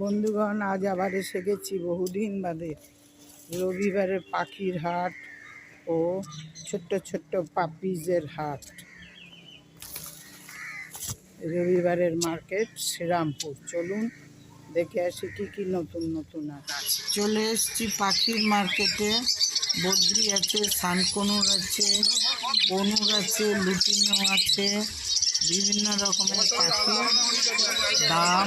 বন্ধুগণ, আজ আবার এসে গেছি বহুদিন বাদে। রবিবারে পাখির হাট ও ছোট্ট ছোট্ট পাপিজের হাট। রবিবারের মার্কেট শ্রীরামপুর। চলুন দেখে আসি কি কি নতুন নতুন আছে। চলে এসছি পাখির মার্কেটে। বদ্রি আছে, সানকনুর আছে কনুর আছে, লুটিনো আছে বিভিন্ন রকমের পাখি দাম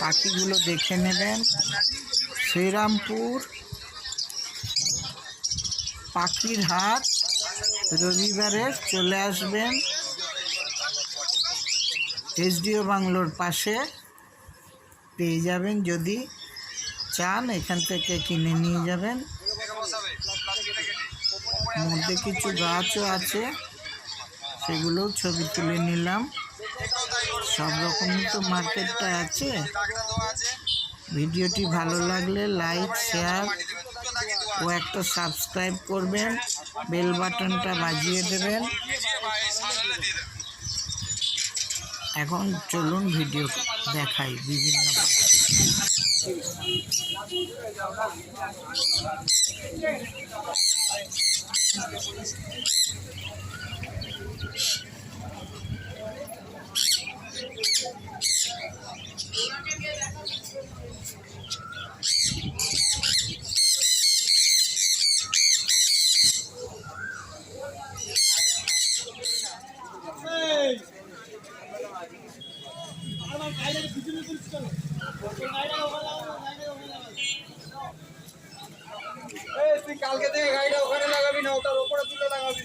পাখিগুলো দেখে নেবেন। শ্রীরামপুর পাখির হাট রবিবারে চলে আসবেন। এসডিও বাংলোর পাশে পেয়ে যাবেন। যদি চান, এখান থেকে কিনে নিয়ে যাবেন। মধ্যে কিছু গাছও আছে। সেগুলোও ছবি তুলে নিলাম। সব রকমই তো মার্কেটটা আছে। ভিডিওটি ভালো লাগলে লাইক, শেয়ার ও একটা সাবস্ক্রাইব করবেন। বেল বাটনটা বাজিয়ে দেবেন। এখন চলুন ভিডিও দেখাই বিভিন্ন পাখি। এই তুই কালকে থেকে গাড়িটা ওখানে লাগাবি না ওটার ওপরে তুলে লাগাবি।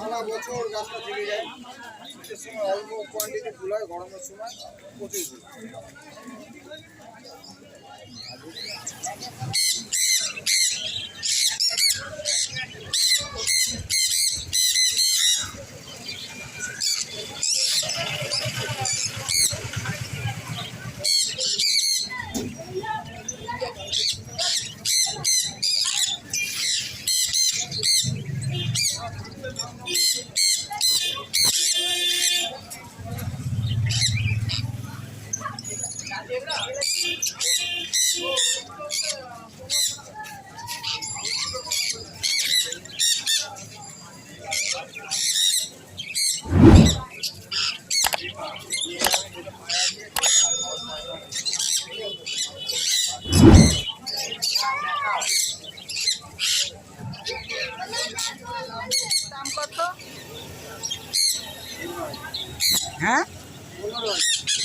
সারা বছর গাছটা থেকে যায়। শীতের সময় অল্প কোয়ান্টিটি ফুল হয়, গরমের সময় প্রচুর ফুল দাম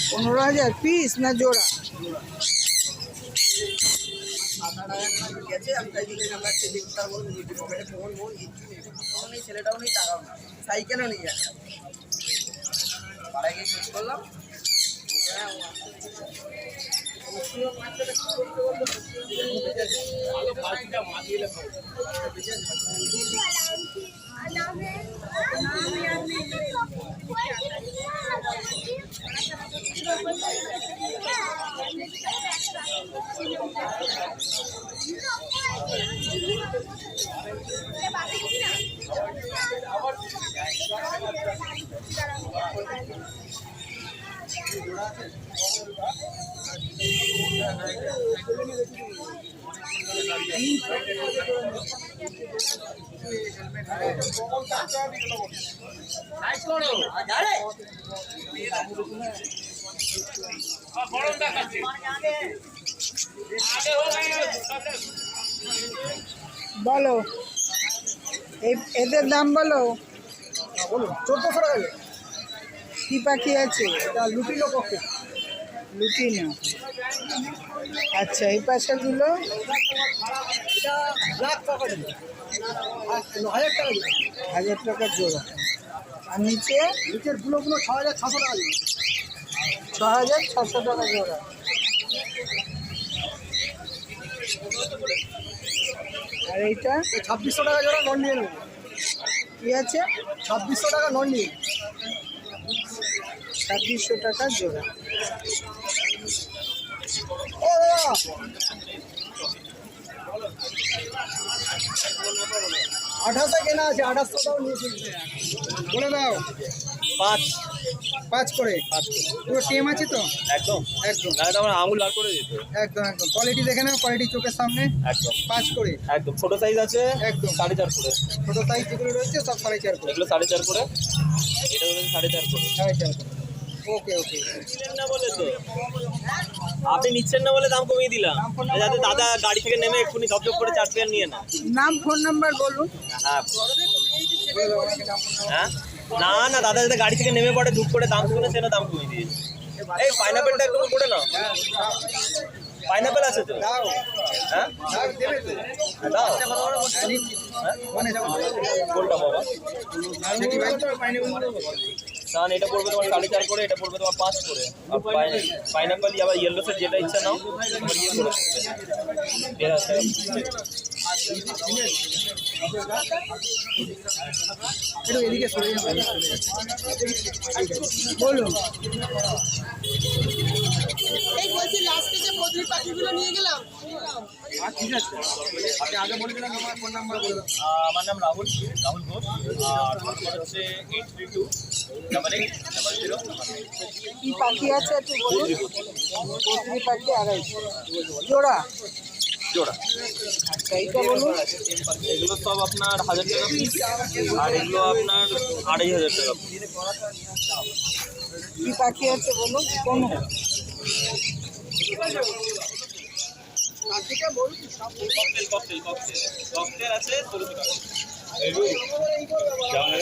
পনেরো হাজার পিস না জোড়া ছেলেটাও নেই টাকাও নেই সাইকেলও নেই পাড়ায় গিয়ে শেষ করলাম? ভালো দিলে ভালো। বলো। এদের দাম বলো। বলুন চোদ্দশো টাকা কি পাখি আছে? এটা লুটিনো লুটি লুটিনো। আচ্ছা এই পাশেগুলো? এটা লাখ টাকা দিল। হাজার টাকা দিল। হাজার টাকার জোড়া। আর নিচে নিচের গুলোগুলো ছ হাজার ছশো টাকা দিন ছ হাজার ছশো টাকা জোড়া। আর এইটা? ছাব্বিশশো টাকা জোড়া নন নিয়ে নেব কি আছে? ছাব্বিশশো টাকা নন নিয়ে ছাব্বিশশো টাকা জোড়া। ও দাদা আঠাশে কেনা আছে আঠাশশো টাকা নিয়ে বলে দাও। পাঁচ। পাঁচ করে? পাঁচ পুরো টেম আছে তো? একদম। একদম। তো আমার আঙুল বার করে দিত। একদম একদম। কোয়ালিটি দেখে নাও কোয়ালিটি চোখের সামনে। একদম। পাঁচ করে। একদম। ছোট সাইজ আছে একদম। সাড়ে চার করে। ছোটো সাইজ যেগুলো রয়েছে সব সাড়ে চার করে। এগুলো সাড়ে চার করে। এটা হলো সাড়ে চার করে। সাড়ে চার করে। ওকে ওকে। না বলে তো? আপনি নিচ্ছেন না বলে দাম কমিয়ে দিলাম। যাতে দাদা গাড়ি থেকে নেমে এক্ষুনি ধপধপ করে চার পেয়ার নিয়ে না নাম ফোন নাম্বার বলুন। হ্যাঁ। হ্যাঁ? না না দাদা যাতে গাড়ি থেকে নেমে পড়ে ধূপ করে দাম শুনে সেটা দাম কমিয়ে দিয়েছে। এই পাইনাপেলটা একটু করে নাও। পাইনাপেল আছে তো? হ্যাঁ? দাও। হ্যাঁ, কোনটা বাবা? কারণ এটা পড়বে তোমার সাড়ে চার করে এটা পড়বে তোমার পাঁচ করে। আর পাইনাপল আবার ইয়েলো সেট যেটা ইচ্ছা নাও তোমার ইয়ে করে পড়বে দেড় হাজার একটু এদিকে সরে যাব বলুন এই বলছি লাস্টে যে বদ্রির পাখিগুলো নিয়ে গেলাম। ঠিক আছে। আপনি আগে বলে দিলাম আমার ফোন নাম্বার বলে আমার নাম রাহুল রাহুল ঘোষ। আর হচ্ছে এইট থ্রি টু কি পাখি আছে একটু বলুন? কচুরি পাখি আড়াইশো জোড়া? জোড়া। আচ্ছা এইটা বলুন। এগুলো সব আপনার হাজার টাকা পিস। আর এগুলো আপনার আড়াই হাজার টাকা। কি পাখি আছে বলুন? কোন? Cocktail cocktail cocktail. ককটেল আছে ষোলোশো টাকা। যাওয়ার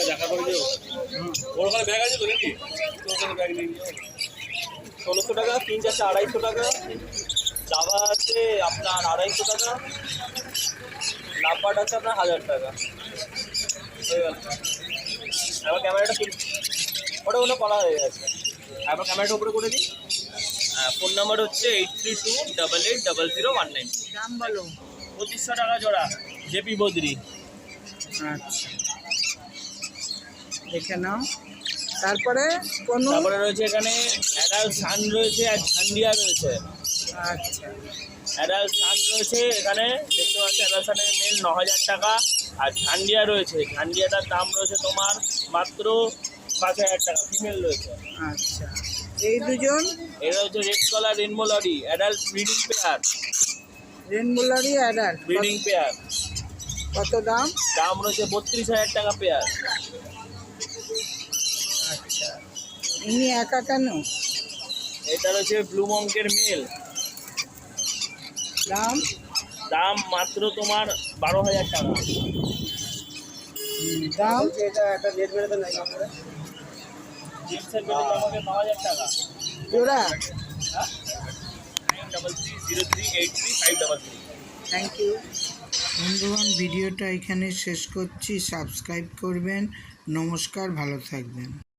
ব্যাগ আছে ব্যাগ নিয়ে ষোলোশো টাকা তিন চারশো আড়াইশো টাকা। জাভা আছে আপনার আড়াইশো টাকা। লাপাট আছে, আপনার হাজার টাকা। ক্যামেরাটা কিন ওটা ওটা করা হয়ে গেছে এবার ক্যামেরাটা উপরে করে দিই ফোন নাম্বার হচ্ছে eight three two double eight double zero one nine বলো পঁচিশশো টাকা জোড়া। জেপি বদ্রি। আচ্ছা। দেখে নাও। তারপরে কোন তারপরে রয়েছে এখানে অ্যাডাল সান রয়েছে আর ঝান্ডিয়া রয়েছে। আচ্ছা। অ্যাডাল সান রয়েছে এখানে দেখতে পাচ্ছি অ্যাডাল সানের মেল ন হাজার টাকা আর ঝান্ডিয়া রয়েছে। ঝান্ডিয়াটার দাম রয়েছে তোমার মাত্র পাঁচ হাজার টাকা ফিমেল রয়েছে। আচ্ছা। এই দুজন এটা হচ্ছে red colour rainbow lory adult breeding pair rainbow lory adult breeding pair কত দাম? দাম রয়েছে বত্রিশ হাজার টাকা পেয়ার। আচ্ছা। ইনি একা কেন? এটা রয়েছে ব্লু মঙ্কের মেল। দাম? দাম মাত্র তোমার বারো হাজার টাকা। দাম? এটা একটা রেট বেড়ে দেন না জিন্সের ন হাজার টাকা জোড়া? Double three zero three eight three five double three thank you বন্ধুগণ ভিডিওটা এখানে শেষ করছি। সাবস্ক্রাইব করবেন। নমস্কার ভালো থাকবেন।